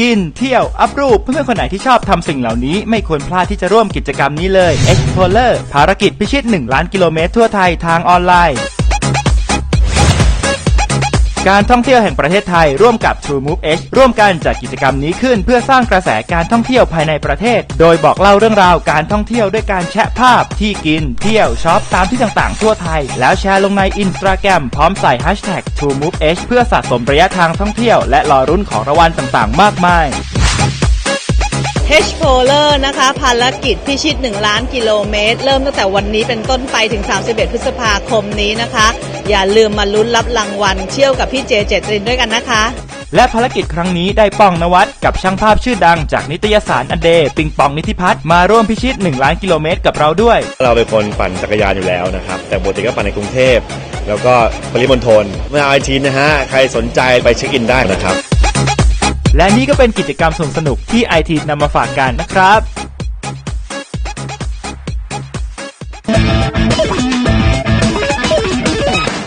กิน เที่ยว อัพรูป เพื่อนๆคนไหนที่ชอบทำสิ่งเหล่านี้ไม่ควรพลาดที่จะร่วมกิจกรรมนี้เลย Explorer ภารกิจพิชิต 1 ล้านกิโลเมตรทั่วไทยทางออนไลน์ การท่องเที่ยวแห่งประเทศไทยร่วมกับ True Move H ร่วมกันจัดกิจกรรมนี้ขึ้น เพื่อสร้างกระแสการท่องเที่ยวภายในประเทศ โดยบอกเล่าเรื่องราวการท่องเที่ยวด้วยการแชะภาพที่กิน เที่ยวช็อปตามที่ต่างๆทั่วไทย แล้วแชร์ลงในอินสตาแกรมพร้อมใส่ Hashtag True Move H เพื่อสะสมระยะทางท่องเที่ยวและรอรุ่นของรางวัลต่างๆ มากมาย H p o l e r นะคะ ภารกิจพิชิต 1 ล้านกิโลเมตร เริ่มตั้งแต่วันนี้เป็นต้นไปถึง 31 พฤษภาคมนี้นะคะ อย่าลืมมาลุ้นรับรางวัลเที่ยวกับพี่เจเจตรินด้วยกันนะคะ และภารกิจครั้งนี้ได้ป้องนวัดกับช่างภาพชื่อดังจากนิตยสารอเดปิงปองนิธิพัฒน์มาร่วมพิชิต 1 ล้านกิโลเมตรกับเราด้วย เราเป็นคนปั่นจักรยานอยู่แล้วนะครับ แต่ปกติก็ปั่นในกรุงเทพแล้วก็ปริมณฑลเมื่อไอาทีนะฮะใครสนใจไปเช็คอินได้นะครับ และนี่ก็เป็นกิจกรรมสนุกๆที่ไอทีนำมาฝากกันนะครับ